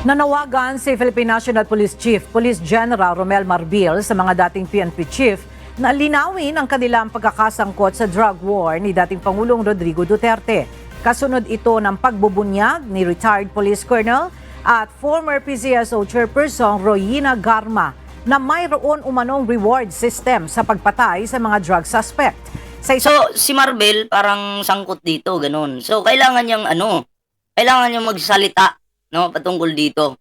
Nanawagan si Philippine National Police Chief, Police General Romel Marbil sa mga dating PNP chief na linawin ang kanilang pagkakasangkot sa drug war ni dating Pangulong Rodrigo Duterte. Kasunod ito ng pagbubunyag ni retired police colonel at former PCSO chairperson Royina Garma na mayroon umanong reward system sa pagpatay sa mga drug suspect. Sa So, si Marvel parang sangkot dito, ganun. So, kailangan niyang ano, kailangan niyang magsalita, no, patungkol dito.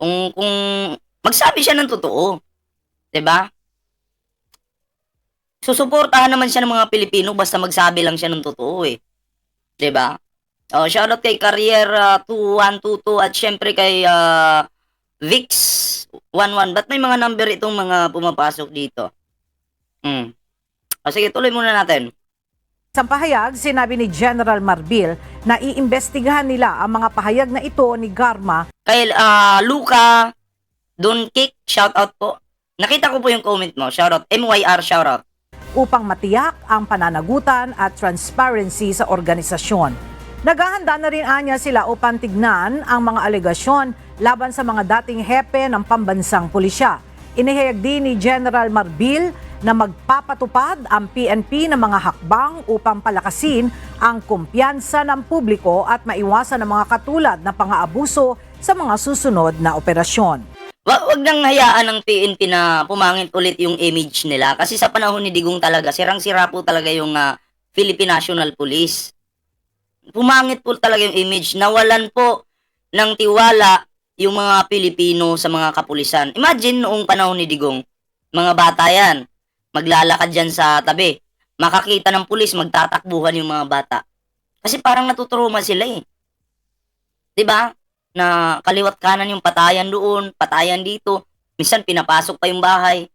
Kung, kung magsabi siya ng totoo, 'di ba? Susuportahan naman siya ng mga Pilipino basta magsabi lang siya ng totoo eh. 'Di ba? Oh, shoutout kay Carrier ah, 2122 at syempre kay ah, Vix 11. Ba't may mga number itong mga pumapasok dito? Hmm. O sige, tuloy muna natin. Sa pahayag, sinabi ni General Marbil na iimbestigahan nila ang mga pahayag na ito ni Garma Kay ah, Luca Donkik, shout out po. Nakita ko po yung comment mo. Shout out. MYR shout out. upang matiyak ang pananagutan at transparency sa organisasyon. Naghahanda na rin anya sila upang tignan ang mga alegasyon laban sa mga dating hepe ng pambansang pulisya. Inihayag din ni General Marbil na magpapatupad ang PNP ng mga hakbang upang palakasin ang kumpiyansa ng publiko at maiwasan ang mga katulad na pang-aabuso sa mga susunod na operasyon. Wa- wag nang hayaan ng PNP na pumangit ulit yung image nila. Kasi sa panahon ni Digong talaga, sirang-sira po talaga yung ah, Philippine National Police. Pumangit po talaga yung image. Nawalan po ng tiwala yung mga Pilipino sa mga kapulisan. Imagine noong panahon ni Digong, mga bata yan, maglalakad dyan sa tabi. Makakita ng pulis, magtatakbuhan yung mga bata. Kasi parang natutruma sila eh. 'Di ba? na kaliwat kanan yung patayan doon, patayan dito, minsan pinapasok pa yung bahay.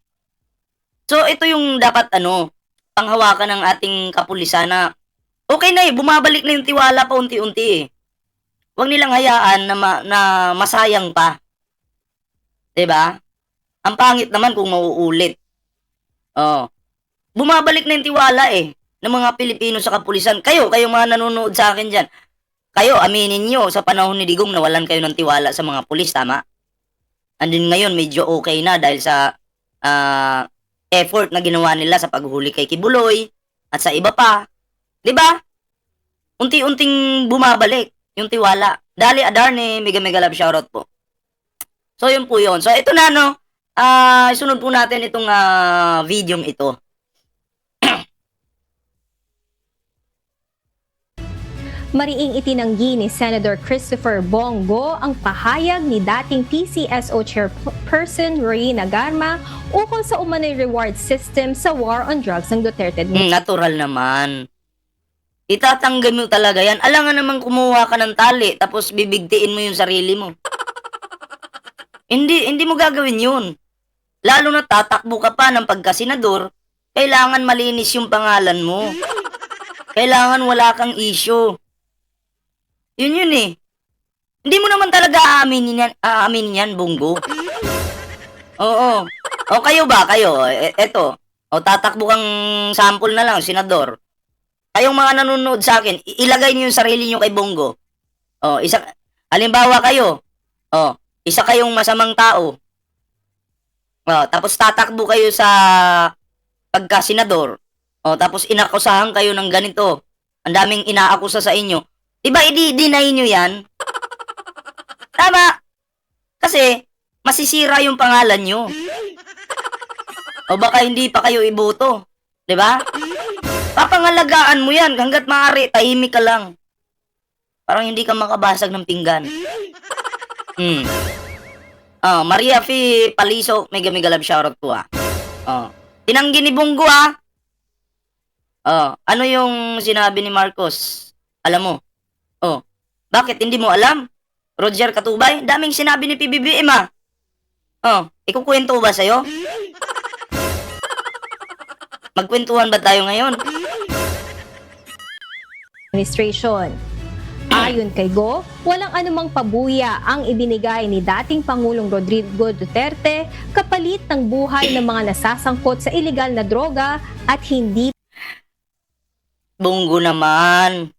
So ito yung dapat ano, panghawakan ng ating kapulisan na okay na eh, bumabalik na yung tiwala pa unti-unti eh. Huwag nilang hayaan na, ma- na masayang pa. 'Di ba? Ang pangit naman kung mauulit. Oh. Bumabalik na yung tiwala eh ng mga Pilipino sa kapulisan. Kayo, kayong mga nanonood sa akin diyan kayo, aminin nyo, sa panahon ni Digong, nawalan kayo ng tiwala sa mga pulis, tama? And then ngayon, medyo okay na dahil sa ah, effort na ginawa nila sa paghuli kay Kibuloy at sa iba pa. 'Di ba? Unti-unting bumabalik yung tiwala. Dali Adarne, mega mega love shoutout po. So, yun po yun. So, ito na, no? Ah, isunod po natin itong ah, video ito. Mariing itinanggi ni Senator Christopher Bongo ang pahayag ni dating PCSO Chairperson Roy Nagarma ukol sa umano'y reward system sa war on drugs ng Duterte Mm, natural naman. Itatanggal mo talaga yan. Alam nga naman kumuha ka ng tali, tapos bibigtiin mo yung sarili mo. hindi, hindi mo gagawin yun. Lalo na tatakbo ka pa ng pagkasenador, kailangan malinis yung pangalan mo. Kailangan wala kang issue. Yun yun eh. Hindi mo naman talaga aaminin yan, aaminin yan, Bungo. Oo. O kayo ba? Kayo? E- eto. O tatakbo kang sample na lang, senador. Kayong mga nanonood sa akin, ilagay niyo yung sarili niyo kay Bongo. O, isa, halimbawa kayo, o, isa kayong masamang tao. O, tapos tatakbo kayo sa pagka-senador. O, tapos inakusahan kayo ng ganito. Ang daming inaakusa sa inyo. Diba, i-deny nyo yan? Tama. Kasi, masisira yung pangalan nyo. O baka hindi pa kayo iboto. 'Di ba? Papangalagaan mo yan hanggat maaari, tahimik ka lang. Parang hindi ka makabasag ng pinggan. Hmm. Oh, Maria F. Paliso, mega mega love shoutout po ah. Oh. Tinanggi ni Bungo ah. Oh, ano yung sinabi ni Marcos? Alam mo? Oh, bakit hindi mo alam? Roger Katubay, daming sinabi ni PBBM ah. Oh, ikukwento ba sa'yo? Magkwentuhan ba tayo ngayon? Administration. Ayon kay Go, walang anumang pabuya ang ibinigay ni dating Pangulong Rodrigo Duterte kapalit ng buhay ng mga nasasangkot sa ilegal na droga at hindi Bunggo naman.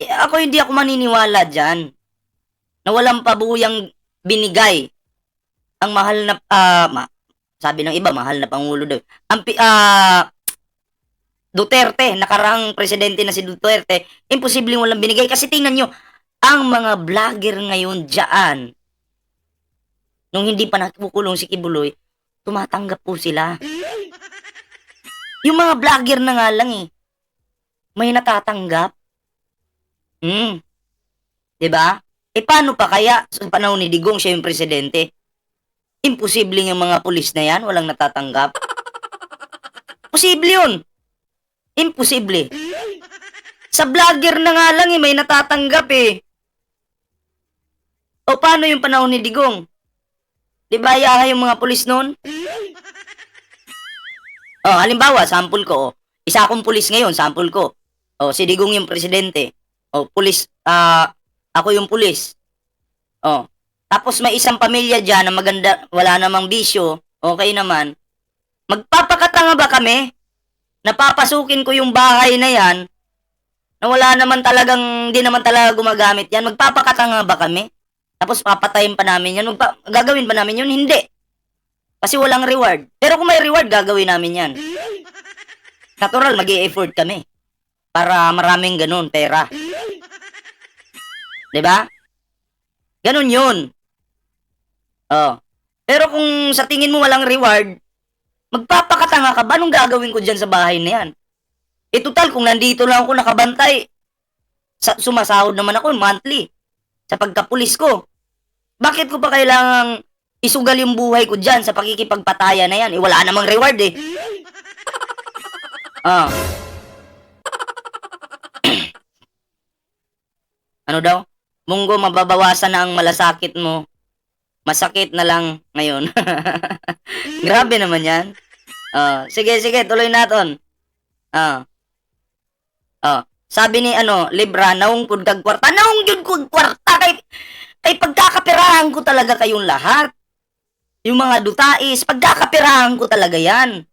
Eh, ako hindi ako maniniwala dyan. na walang pabuyang binigay ang mahal na ah, ma- sabi ng iba mahal na pangulo. Ang ah, Duterte, nakarang presidente na si Duterte, imposibleng walang binigay kasi tingnan nyo, ang mga vlogger ngayon diyan nung hindi pa nakukulong si Kibuloy, tumatanggap po sila. Yung mga vlogger na nga lang eh, may natatanggap. Hmm. ba? Eh paano pa kaya sa panahon ni Digong siya yung presidente? Imposible yung mga pulis na yan, walang natatanggap. Posible yun. Imposible. Sa vlogger na nga lang eh, may natatanggap eh. O paano yung panahon ni Digong? Di ba yaha yung mga pulis noon? Oh, halimbawa, sample ko. Oh. Isa akong pulis ngayon, sample ko. Oh, si Digong yung presidente. Oh, pulis, ah, ako yung pulis. Oh. Tapos may isang pamilya dyan na maganda, wala namang bisyo, okay naman. Magpapakatanga ba kami? Napapasukin ko yung bahay na yan, na wala naman talagang, di naman talaga gumagamit yan. Magpapakatanga ba kami? Tapos papatayin pa namin yan. Magpa- gagawin ba namin yun? Hindi. Kasi walang reward. Pero kung may reward, gagawin namin yan. Natural, mag effort kami. Para maraming ganun, pera. ba? Ganun yun. Oh. Pero kung sa tingin mo walang reward, magpapakatanga ka ba? Anong gagawin ko dyan sa bahay na yan? Eh, total, kung nandito lang ako nakabantay, sa, sumasahod naman ako monthly sa pagkapulis ko. Bakit ko pa kailangang isugal yung buhay ko dyan sa pakikipagpataya na yan? Eh, wala namang reward eh. Ah. ano daw? Munggo, mababawasan na ang malasakit mo. Masakit na lang ngayon. Grabe naman yan. Ah, sige, sige, tuloy natin. Ah. Ah. Sabi ni ano, Libra, naung kung kag kwarta. Naung yun kung kwarta. Kay, kay pagkakapirahan ko talaga kayong lahat. Yung mga dutais, pagkakapirahan ko talaga yan.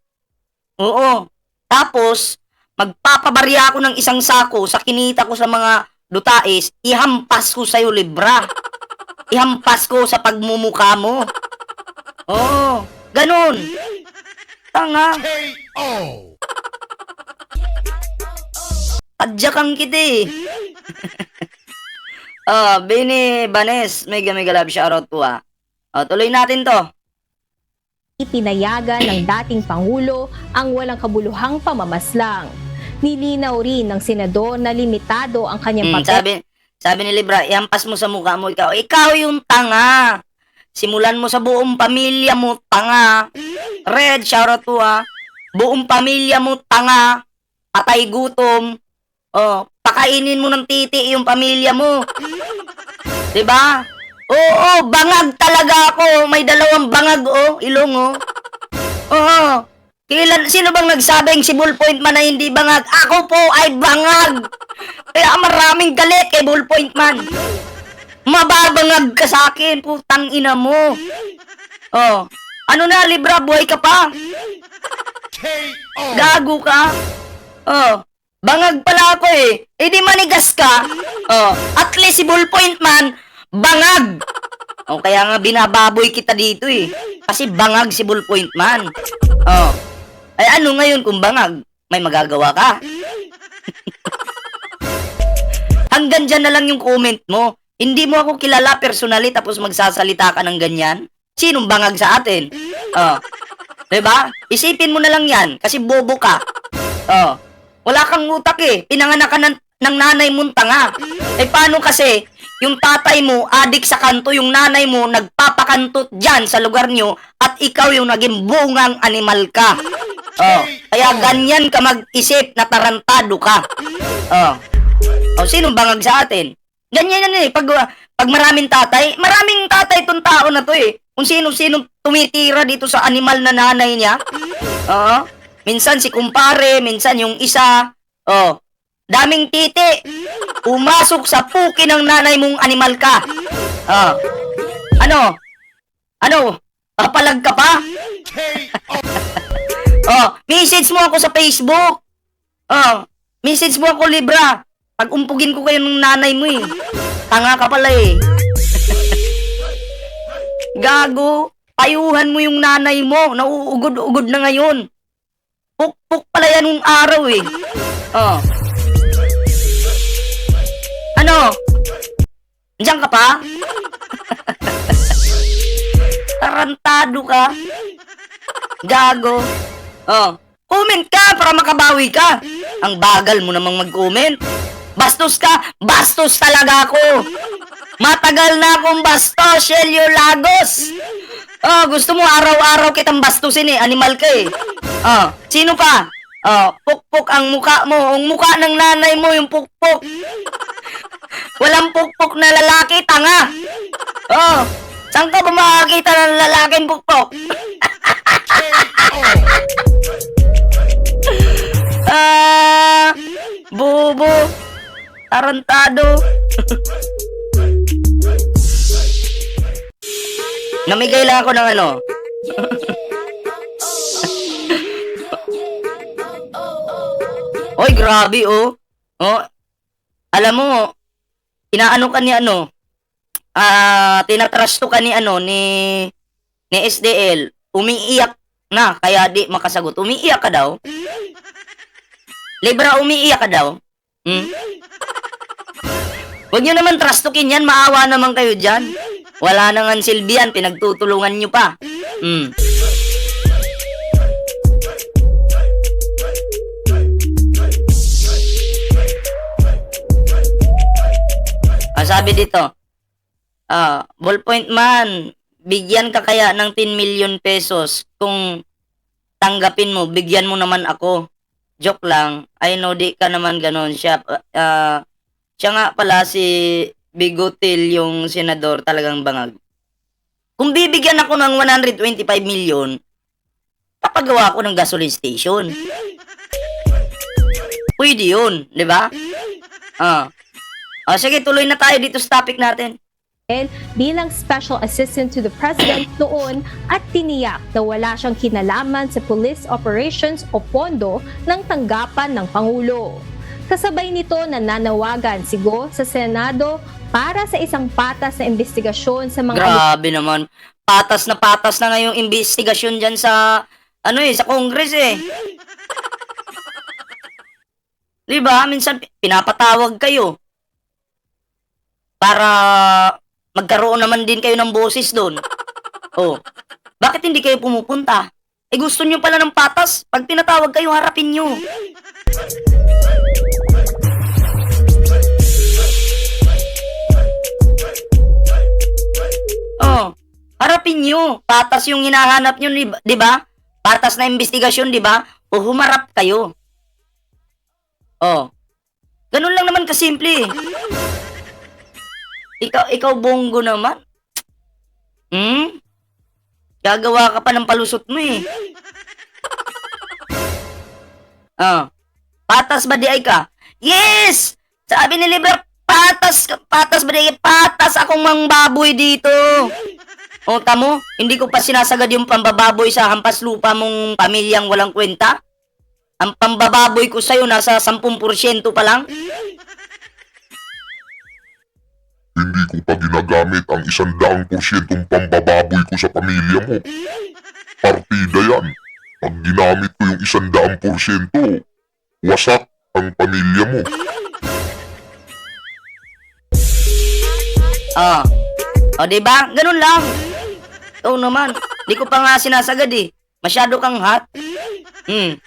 Oo. Tapos, magpapabarya ako ng isang sako sa kinita ko sa mga dutais, ihampas ko sa'yo, Libra. Ihampas ko sa pagmumuka mo. Oo. Ganun. Tanga. Tadyakan kita eh. oh, Bini Banes, mega mega love shoutout po ah. Oh, tuloy natin to. Ipinayagan ng dating Pangulo ang walang kabuluhang pamamaslang. Nilinaw rin ng senador na limitado ang kanyang Mm, papel sabi, sabi ni Libra, ihampas mo sa mukha mo ikaw. Ikaw yung tanga. Simulan mo sa buong pamilya mo, tanga. Red, shoutout po ah. Buong pamilya mo, tanga. Patay gutom. Oh, pakainin mo ng titi yung pamilya mo. 'Di ba? Oo, bangag talaga ako. May dalawang bangag oh, ilong oh. Oo. Kailan, sino bang nagsabing si Bullpoint man na hindi bangag? Ako po ay bangag. Kaya maraming galit kay Bullpoint man. Mababangag ka sa akin, putang ina mo. Oh. Ano na, Libra, buhay ka pa? Gago ka? Oh. Bangag pala ako eh. Eh di manigas ka. Oh. At least si Bullpoint man, bangag. Oh, kaya nga binababoy kita dito eh. Kasi bangag si Bullpoint man. Oh. Ay ano ngayon kung bangag? May magagawa ka. Hanggang dyan na lang yung comment mo. Hindi mo ako kilala personally tapos magsasalita ka ng ganyan. Sinong bangag sa atin? Oh. 'Di ba? Isipin mo na lang 'yan kasi bobo ka. Oh. Wala kang utak eh. Pinanganak ka ng, ng nanay mong tanga. Eh paano kasi yung tatay mo adik sa kanto, yung nanay mo nagpapakantot dyan sa lugar nyo at ikaw yung naging bungang animal ka. Oh. Kaya ganyan ka mag-isip na tarantado ka. Oh. Oh, sino bangag sa atin? Ganyan yan eh. Pag, pag maraming tatay, maraming tatay tong tao na to eh. Kung sino-sino tumitira dito sa animal na nanay niya. Oo. Minsan si kumpare, minsan yung isa. Oh. Daming titi. Pumasok sa puki ng nanay mong animal ka. Oh. Ano? Ano? Papalag ka pa? Oh, message mo ako sa Facebook. Oh, message mo ako Libra. Pag umpugin ko kayo ng nanay mo eh. Tanga ka pala eh. Gago, payuhan mo yung nanay mo. Nauugod-ugod na ngayon. Pukpuk pala yan nung araw eh. Oh. Ano? Diyan ka pa? Tarantado ka. Gago. Oh. Comment ka para makabawi ka. Ang bagal mo namang mag-comment. Bastos ka. Bastos talaga ako. Matagal na akong bastos, Shelio Lagos. Oh, gusto mo araw-araw kitang bastusin eh. Animal ka eh. Oh, sino pa? Oh, pukpok ang muka mo. Ang muka ng nanay mo yung pukpok. Walang pukpok na lalaki, tanga. Oh, saan ka ba makakita ng lalaking pukpok? ah, bobo. Tarantado. Namigay lang ako ng ano. Oy, grabe oh. Oh. Alam mo, inaano ka ni ano? Ah, tinatrasto ka ni ano ni ni SDL. Umiiyak na kaya di makasagot. Umiiyak ka daw. Libra, umiiyak ka daw. Hmm? Huwag nyo naman trastukin yan, maawa naman kayo dyan. Wala nang silbi yan, pinagtutulungan nyo pa. Hmm. Ah, sabi dito, ah, ballpoint man, bigyan ka kaya ng 10 million pesos kung tanggapin mo, bigyan mo naman ako. Joke lang, I know di ka naman ganon siya. ah, siya nga pala si Bigotil yung senador talagang bangag. Kung bibigyan ako ng 125 million, papagawa ako ng gasoline station. Pwede yun, di ba? Ah. Ah, sige, tuloy na tayo dito sa topic natin. Bilang Special Assistant to the President noon at tiniyak na wala siyang kinalaman sa police operations o pondo ng tanggapan ng Pangulo. Kasabay nito nananawagan si Go sa Senado para sa isang patas na investigasyon sa mga Grabe naman. Patas na patas na ngayong investigasyon dyan sa, ano eh, sa Congress eh. Di ba? Minsan pi- pinapatawag kayo. Para magkaroon naman din kayo ng boses doon. Oh. Bakit hindi kayo pumupunta? Eh gusto nyo pala ng patas? Pag pinatawag kayo, harapin nyo. Oh, harapin nyo. Patas yung hinahanap nyo, di ba-? Patas na investigasyon, di ba? O humarap kayo. Oh. Ganun lang naman kasimple. eh. Ikaw, ikaw bongo naman. Hmm? Gagawa ka pa ng palusot mo eh. Ah. Patas ba di ay ka? Yes! Sabi ni Libra, patas, patas ba di ay patas akong mangbaboy dito. O tamo, hindi ko pa sinasagad yung pambababoy sa hampas lupa mong pamilyang walang kwenta. Ang pambababoy ko sa'yo nasa 10% pa lang. Hindi ko pa ginagamit ang isang daang porsyentong pambababoy ko sa pamilya mo. Partida yan. Pag ginamit ko yung isang daang porsyento, wasak ang pamilya mo. Ah. O, di ba? Ganun lang. Oo naman. Di ko pa nga sinasagad eh. Masyado kang hot. Hmm.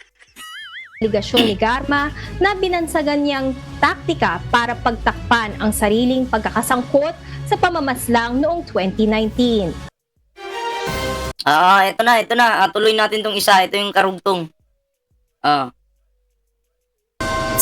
Aligasyon ni Garma na binansagan niyang taktika para pagtakpan ang sariling pagkakasangkot sa pamamaslang noong 2019. Ah, ito na, ito na. Ah, tuloy natin tong isa. Ito yung karugtong. Ah.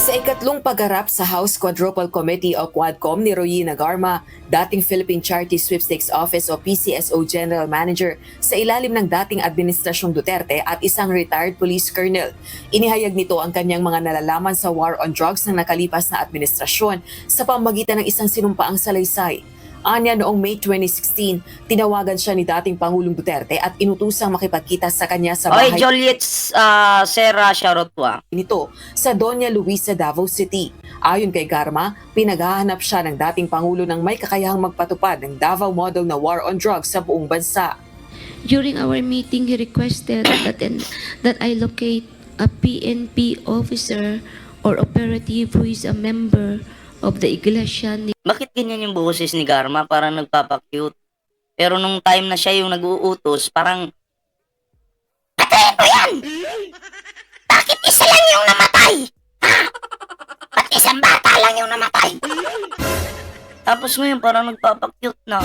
Sa ikatlong pagharap sa House Quadruple Committee o Quadcom ni Royina Garma, dating Philippine Charity Sweepstakes Office o PCSO General Manager sa ilalim ng dating Administrasyong Duterte at isang retired police colonel. Inihayag nito ang kanyang mga nalalaman sa war on drugs ng nakalipas na administrasyon sa pamagitan ng isang sinumpaang salaysay. Anya noong May 2016, tinawagan siya ni dating Pangulong Duterte at inutusang makipagkita sa kanya sa bahay Joliet uh, Sarah shoutout po ah. nito sa Doña Luisa, Davao City. Ayon kay Garma, pinaghahanap siya ng dating Pangulo ng may kakayahang magpatupad ng Davao model na war on drugs sa buong bansa. During our meeting, he requested that, that I locate a PNP officer or operative who is a member of the Iglesia ni Bakit ganyan yung boses ni Garma? Parang nagpapakute. Pero nung time na siya yung nag-uutos, parang Patayin ko yan! Bakit isa lang yung namatay? Ha? Ba't isang bata lang yung namatay? Tapos ngayon parang nagpapakute na.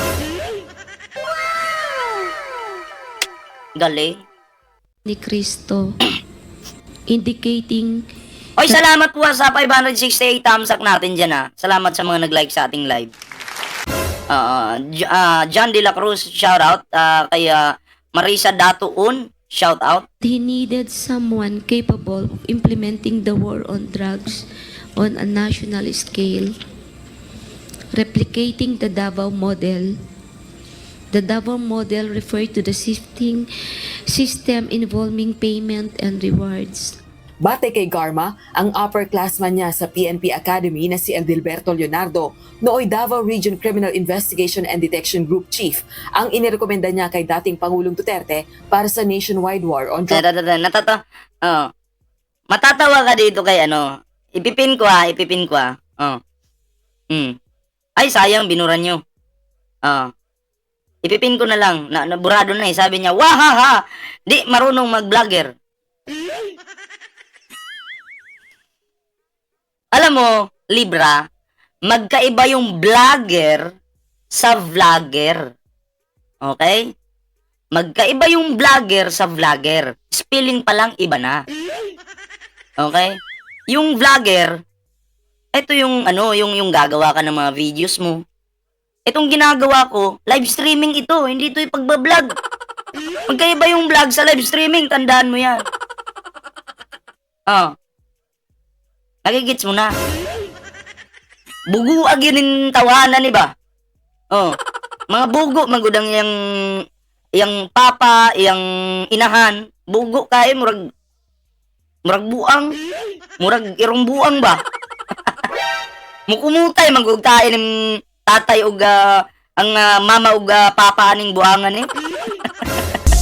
Galing. ni Cristo, indicating Oy, salamat po ah sa 568 thumbs up natin dyan ah. Salamat sa mga nag-like sa ating live. J- ah, John De La Cruz, shout out. Ah, kay ah, Marisa Datuon, shout out. he needed someone capable of implementing the war on drugs on a national scale, replicating the Davao model. The Davao model referred to the shifting system involving payment and rewards. Batay kay Garma, ang upperclassman niya sa PNP Academy na si Eldilberto Leonardo, nooy Davao Region Criminal Investigation and Detection Group Chief, ang inirekomenda niya kay dating Pangulong Duterte para sa nationwide war on drugs. Natata, oh. Matatawa ka dito kay ano. Ipipin ko ah, ipipin ko ah. Oh. Hmm. Ay, sayang, binura nyo. Oh. Ipipin ko na lang. Na, naburado na eh. Sabi niya, wahaha! Di, marunong mag-vlogger. Alam mo, Libra, magkaiba yung vlogger sa vlogger. Okay? Magkaiba yung vlogger sa vlogger. Spelling pa lang iba na. Okay? Yung vlogger, ito yung ano, yung yung gagawa ka ng mga videos mo. Itong ginagawa ko, live streaming ito, hindi ito yung pagbablog. Magkaiba yung vlog sa live streaming, tandaan mo yan. Oh. Nagigits mo na. Buguag yun yung tawanan, iba? Oh. Mga bugo, magudang yung yang papa, yang inahan, bugo kay murag murag buang, murag irong buang ba? Mukumutay magug tayo ng tatay ug ah, ang ah, mama ug ah, papa aning buangan eh.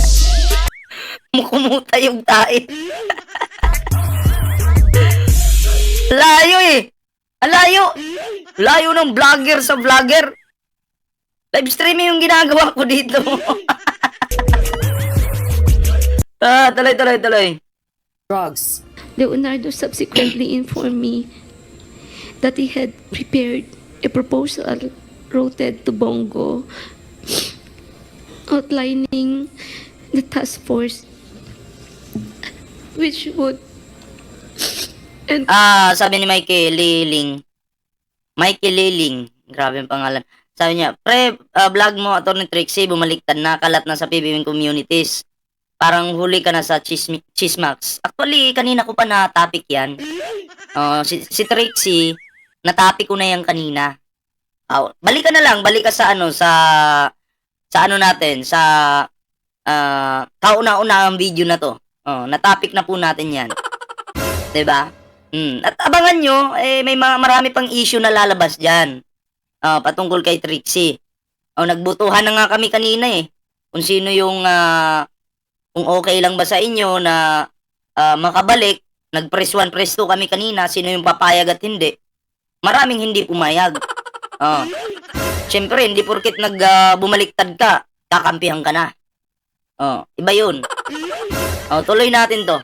Mukumutay ug tayo. Layo eh. Ang layo. Layo ng vlogger sa vlogger. Live streaming yung ginagawa ko dito. ah, tuloy, tuloy, tuloy. drugs. Leonardo subsequently informed me that he had prepared a proposal routed to Bongo outlining the task force which would Ah, sabi ni Mikey Liling. Mikey Liling. Grabe ang pangalan. Sabi niya, pre, ah, vlog mo, Atty. Trixie, bumaliktad na, kalat na sa PBB communities. Parang huli ka na sa chismi- Chismax. Actually, kanina ko pa na topic yan. Oh, si, si Trixie, na-topic ko na yan kanina. Oh, balik ka na lang, balik ka sa ano, sa, sa ano natin, sa, ah, kauna-una ang video na to. Oh, na-topic na po natin yan. 'Di ba? Mm. At abangan nyo, eh, may mga marami pang issue na lalabas dyan. Ah, patungkol kay Trixie. O, nagbutuhan na nga kami kanina eh. Kung sino yung, ah, kung okay lang ba sa inyo na ah, makabalik. Nag-press 1, press 2 kami kanina. Sino yung papayag at hindi. Maraming hindi pumayag. Oh. Siyempre, hindi porkit nag ah, bumaliktad ka, kakampihan ka na. Oh, iba yun. Oh, tuloy natin to.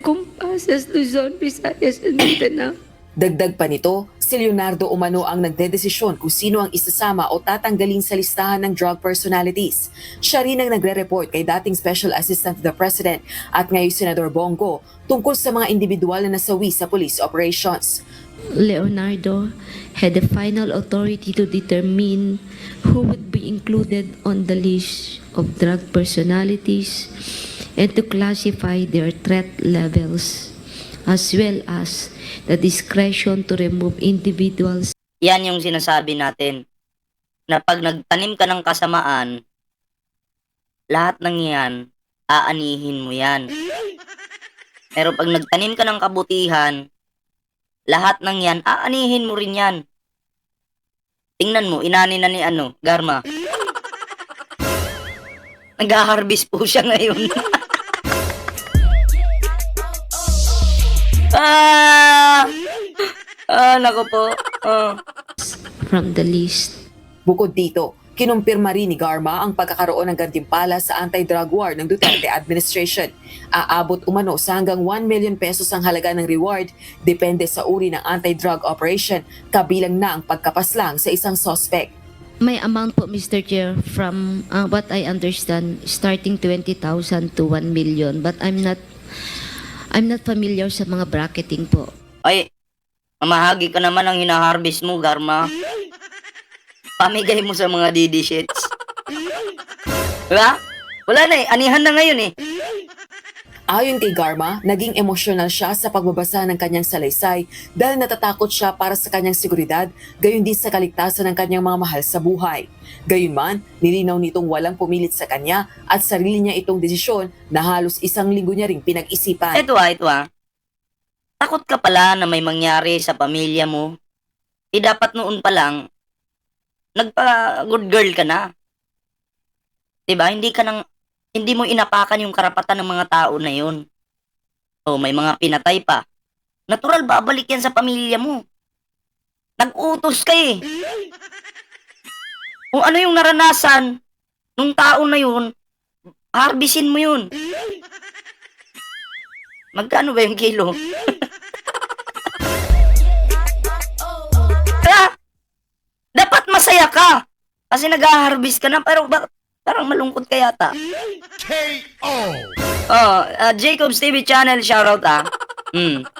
Encompasses Luzon, Visayas, and Mindanao. Dagdag pa nito, si Leonardo Umano ang nagdedesisyon kung sino ang isasama o tatanggalin sa listahan ng drug personalities. Siya rin ang nagre-report kay dating Special Assistant to the President at ngayon Senador Bongo tungkol sa mga individual na nasawi sa police operations. Leonardo had the final authority to determine who would be included on the list of drug personalities and to classify their threat levels, as well as the discretion to remove individuals Yan yung sinasabi natin na pag nagtanim ka ng kasamaan, lahat ng yan, aanihin mo yan. Pero pag nagtanim ka ng kabutihan, lahat ng yan, aanihin mo rin yan. Tingnan mo, inani na ni ano, Garma. Nag-harvest po siya ngayon. ah! Ah, nako po. Ah. from the list. Bukod dito, kinumpirma rin ni Garma ang pagkakaroon ng gantimpala sa anti-drug war ng Duterte administration. Aabot umano sa hanggang 1 million pesos ang halaga ng reward depende sa uri ng anti-drug operation kabilang na ang pagkapaslang sa isang suspect. My amount po, Mr. Chair, from uh, what I understand, starting 20,000 to 1 million. But I'm not, I'm not familiar sa mga bracketing po. Ay, mamahagi ka naman ang hinaharvest mo, Garma. Pamigay mo sa mga DD shits. Diba? Wala na eh. Anihan na ngayon eh. Ayon kay Garma, naging emosyonal siya sa pagbabasa ng kanyang salaysay dahil natatakot siya para sa kanyang seguridad, gayon din sa kaligtasan ng kanyang mga mahal sa buhay. Gayunman, nilinaw nitong walang pumilit sa kanya at sarili niya itong desisyon na halos isang linggo niya ring pinag-isipan. Ito ah, ito ah. Takot ka pala na may mangyari sa pamilya mo. Eh dapat noon pa lang, nagpa-good girl ka na. 'Di ba? Hindi ka nang hindi mo inapakan yung karapatan ng mga tao na yun. O may mga pinatay pa. Natural babalik yan sa pamilya mo. Nag-utos ka eh. Kung ano yung naranasan nung tao na yun, harbisin mo yun. Magkano ba yung kilo? Kaya, dapat masaya ka. Kasi nag-harvest ka na, pero ba, parang malungkot ka yata. K.O. Oh, uh, Jacob's TV channel, shoutout ah. Hmm.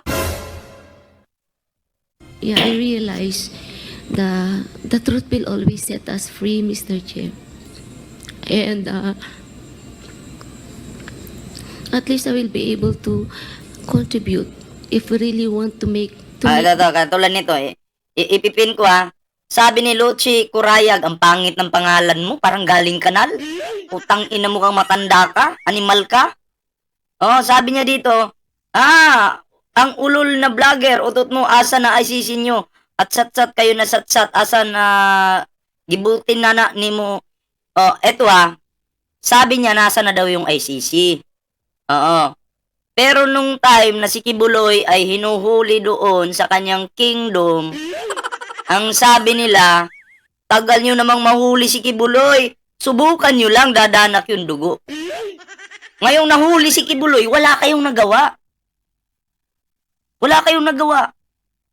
Yeah, I realize the the truth will always set us free, Mr. Chair. And uh, at least I will be able to contribute if we really want to make to Ah, make ito, ito, katulad nito eh. I- ipipin ko ah. Sabi ni Luchi Kurayag, ang pangit ng pangalan mo, parang galing kanal. Utang ina mo kang matanda ka, animal ka. Oh, sabi niya dito, ah, ang ulol na vlogger, utot mo, asa na ICC nyo. At sat-sat kayo na sat-sat, asa na gibutin na na ni mo. Oh, eto ah. Sabi niya, nasa na daw yung ICC. Oo. Pero nung time na si Kibuloy ay hinuhuli doon sa kanyang kingdom, ang sabi nila, tagal nyo namang mahuli si Kibuloy. Subukan nyo lang, dadanak yung dugo. Ngayong nahuli si Kibuloy, wala kayong nagawa. Wala kayong nagawa.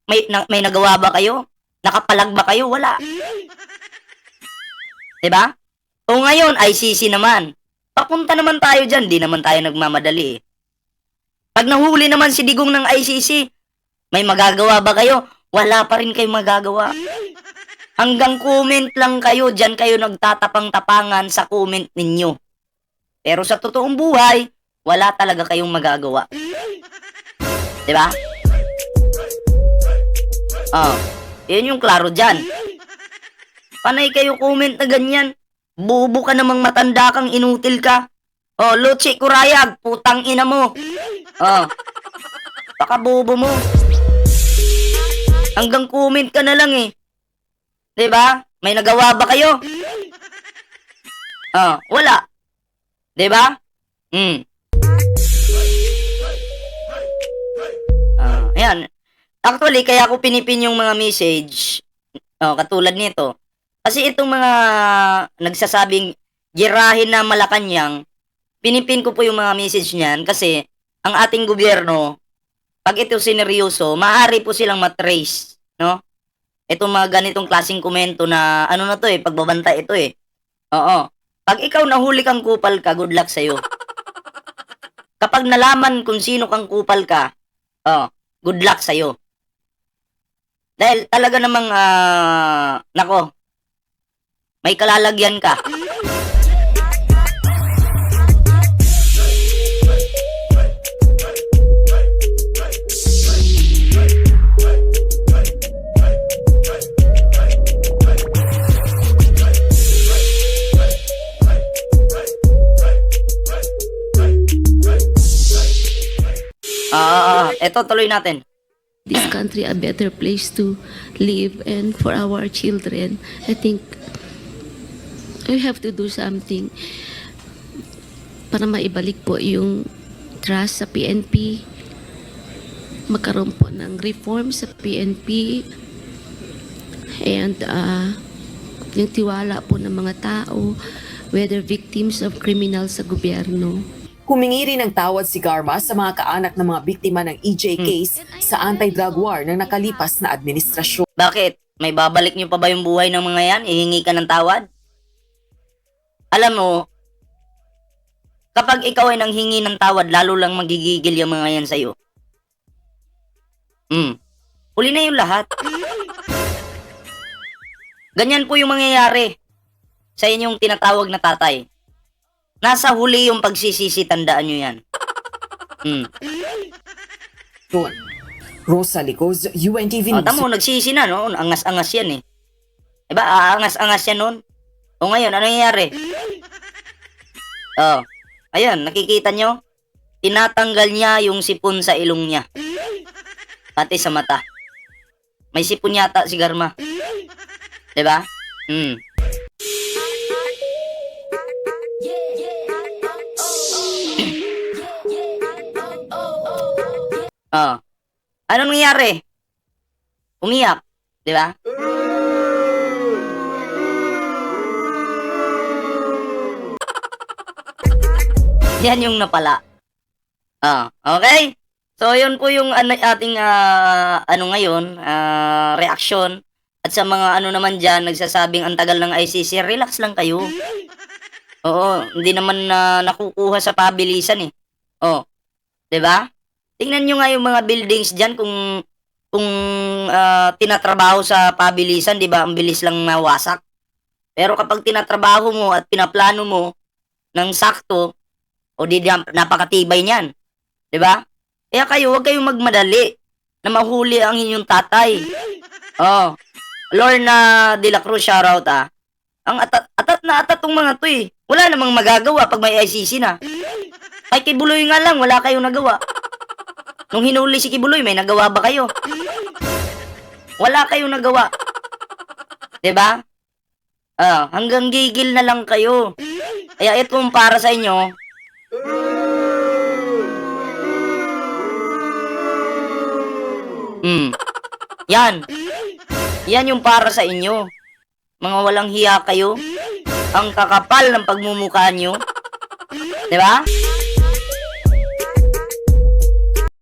May, na- may nagawa ba kayo? Nakapalag ba kayo? Wala. 'Di ba? O ngayon, ICC naman. Papunta naman tayo dyan, di naman tayo nagmamadali eh. Pag nahuli naman si Digong ng ICC, may magagawa ba kayo? Wala pa rin kayong magagawa. Hanggang comment lang kayo, dyan kayo nagtatapang-tapangan sa comment ninyo. Pero sa totoong buhay, wala talaga kayong magagawa. Ba? Oh, yun yung klaro dyan. Panay kayo comment na ganyan. Bubo ka namang matanda kang inutil ka. Oh, Luchi Kurayag, putang ina mo. Oh. Baka bobo mo. Hanggang comment ka na lang eh. 'Di ba? May nagawa ba kayo? Oh, wala. 'Di ba? Hmm. Ah, ayan. Actually, kaya ako pinipin yung mga message. Oh, katulad nito. Kasi itong mga nagsasabing girahin na Malacanang, pinipin ko po yung mga message niyan kasi ang ating gobyerno, pag ito sineryoso, maaari po silang matrace, no? Itong mga ganitong klaseng komento na ano na to eh, pagbabanta ito eh. Oo. Pag ikaw nahuli kang kupal ka, good luck sa'yo. Kapag nalaman kung sino kang kupal ka, oh, good luck sa'yo. Dahil talaga namang, ah, nako, may kalalagyan ka. Ah, eto tuloy natin. this country a better place to live and for our children. I think we have to do something para maibalik po yung trust sa PNP. Magkaroon po ng reform sa PNP and uh, yung tiwala po ng mga tao whether victims of criminals sa gobyerno. Humingi rin ng tawad si Garma sa mga kaanak ng mga biktima ng EJ case sa anti-drug war ng nakalipas na administrasyon. Bakit? May babalik niyo pa ba yung buhay ng mga yan? Ihingi ka ng tawad? Alam mo, kapag ikaw ay nanghingi ng tawad, lalo lang magigigil yung mga yan sa'yo. Hmm. Huli na yung lahat. Ganyan po yung mangyayari sa inyong tinatawag na tatay. Nasa huli yung pagsisisi, tandaan nyo yan. Hmm. Rosa Licoz, UNTV Oh, News. tamo, nagsisi na, no? Angas-angas yan eh. Diba, aangas-angas yan nun. O ngayon, ano nangyayari? Oh, ayan, nakikita nyo? Tinatanggal niya yung sipon sa ilong niya. Pati sa mata. May sipon yata si Garma. Diba? Hmm. Oh. Anong nangyari? Umiyak. Di ba? Yan yung napala. Ah, okay? So, yun po yung ano, ating ah, ano ngayon, ah, reaction. At sa mga ano naman dyan, nagsasabing ang tagal ng ICC, relax lang kayo. Oo, hindi naman na nakukuha sa pabilisan eh. Oh, 'di ba? Tingnan nyo nga yung mga buildings dyan kung kung ah, tinatrabaho sa pabilisan, 'di ba? Ang bilis lang mawasak. Pero kapag tinatrabaho mo at pinaplano mo ng sakto, o di napakatibay niyan. 'Di ba? Kaya kayo, huwag kayong magmadali na mahuli ang inyong tatay. Oh. Lorna De La Cruz, shoutout ah. Ang atat, atat na atat tong mga to eh. Wala namang magagawa pag may ICC na. Kay Kibuloy nga lang, wala kayong nagawa. Nung hinuli si Kibuloy, may nagawa ba kayo? Wala kayong nagawa. 'Di ba? Ah, hanggang gigil na lang kayo. Kaya ito ang para sa inyo. Hmm. Yan. Yan yung para sa inyo. Mga walang hiya kayo. Ang kakapal ng pagmumukha nyo. 'Di ba?